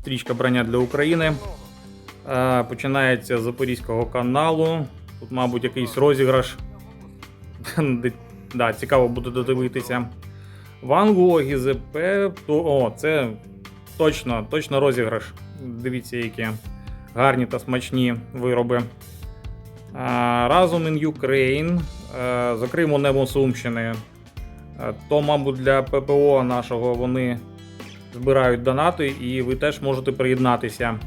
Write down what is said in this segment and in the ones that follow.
стрічка броня для України. Е, Починається з Запорізького каналу. Тут, мабуть, якийсь розіграш. Да, цікаво буде додивитися. Ван ЗП. То, о, це точно, точно розіграш. Дивіться, які гарні та смачні вироби. А, Разом in Ukraine. е, За небо Сумщини. Е, То, мабуть, для ППО нашого вони збирають донати, і ви теж можете приєднатися.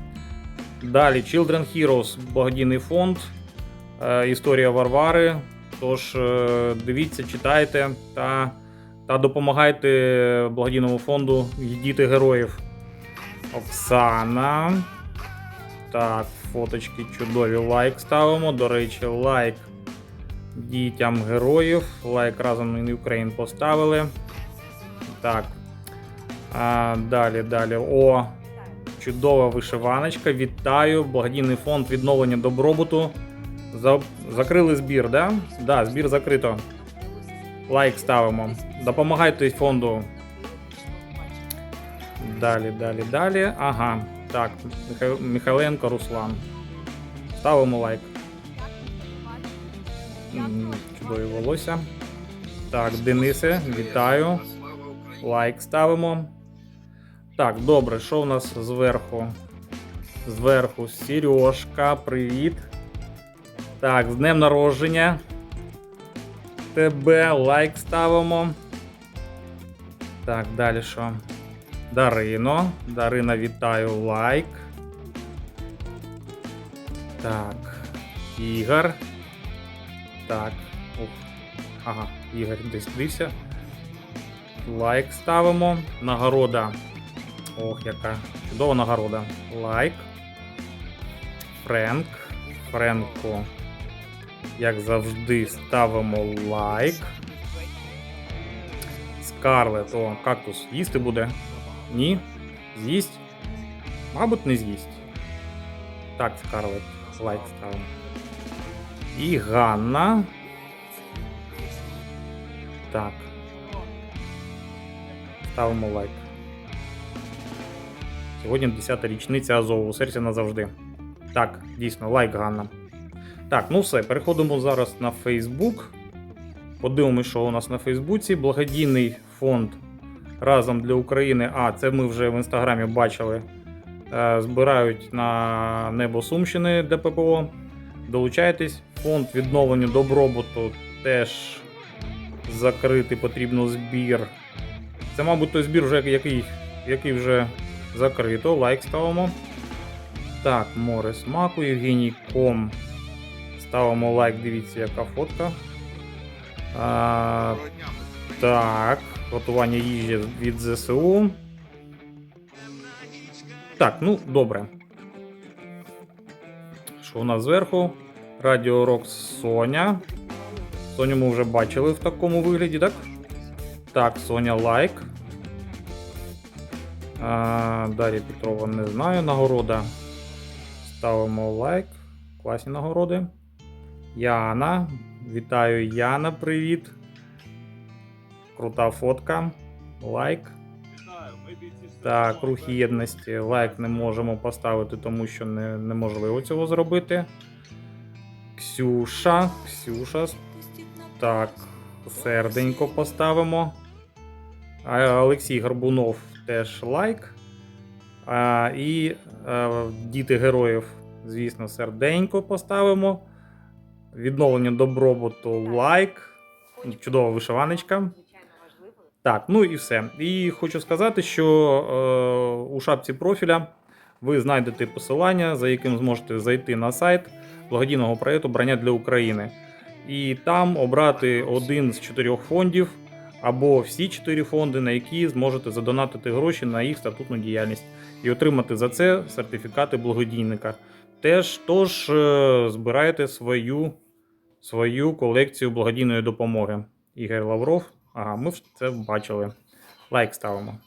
Далі Children Heroes, благодійний фонд, е, історія Варвари. Тож е, дивіться, читайте та, та допомагайте благодійному фонду «Діти героїв. Оксана. Так, фоточки чудові. Лайк ставимо. До речі, лайк дітям героїв. Лайк разом in Ukraine поставили. Так. А, далі, далі. О, чудова вишиваночка. Вітаю. Благодійний фонд відновлення добробуту. За... Закрили збір, да? Да, збір закрито. Лайк ставимо. Допомагайте фонду. Далі, далі, далі. Ага. Так, Миха... Михайленко Руслан. Ставимо лайк. Чудові волосся. Так, Денисе, вітаю. Лайк ставимо. Так, добре, що в нас зверху? Зверху Сережка, привіт. Так, з днем народження. Тебе лайк ставимо. Так, далі що? Дарино. Дарина, вітаю, лайк. Так. Ігор. Так. Ух. Ага, Ігор десь дився. Лайк ставимо. Нагорода. Ох, яка чудова нагорода. Лайк. Френк. Френку. Як завжди, ставимо лайк. Скарлет. О, кактус їсти буде? Ні. З'їсть? Мабуть, не з'їсть. Так, Скарлет. Лайк ставимо. І Ганна. Так. Ставимо лайк. Сьогодні 10-та річниця Азову. Серця назавжди. Так, дійсно, лайк Ганна. Так, ну все, переходимо зараз на Фейсбук. Подивимось, що у нас на Фейсбуці. Благодійний фонд разом для України. А, це ми вже в інстаграмі бачили. Е, Збирають на небо Сумщини ДППО. Долучайтесь. Фонд відновлення добробуту теж закрити потрібно збір. Це, мабуть, той збір, вже який, який вже закрито. Лайк ставимо. Так, море смаку, Євгеній Ком. Ставимо лайк, дивіться, яка фотка. А, так, готування їжі від ЗСУ. Так, ну добре. Що у нас зверху? Радіо Рок Соня. Соню ми вже бачили в такому вигляді, так? Так, Соня лайк. Дар'я Петрова не знаю. Нагорода. Ставимо лайк. Класні нагороди. Яна. Вітаю Яна, привіт. Крута фотка. Лайк. Так, рух єдності. Лайк не можемо поставити, тому що не, неможливо цього зробити. Ксюша. Ксюша. Так, серденько поставимо. Олексій Горбунов теж лайк. А, і е, діти героїв, звісно, серденько поставимо. Відновлення добробуту лайк. Чудова вишиваночка. Так, ну і все. І хочу сказати, що е, у шапці профіля ви знайдете посилання, за яким зможете зайти на сайт благодійного проєкту Броня для України. І там обрати один з чотирьох фондів або всі чотири фонди, на які зможете задонатити гроші на їх статутну діяльність і отримати за це сертифікати благодійника. Теж тож е, збирайте свою, свою колекцію благодійної допомоги. Ігор Лавров. Ага, ми це бачили. Лайк ставимо.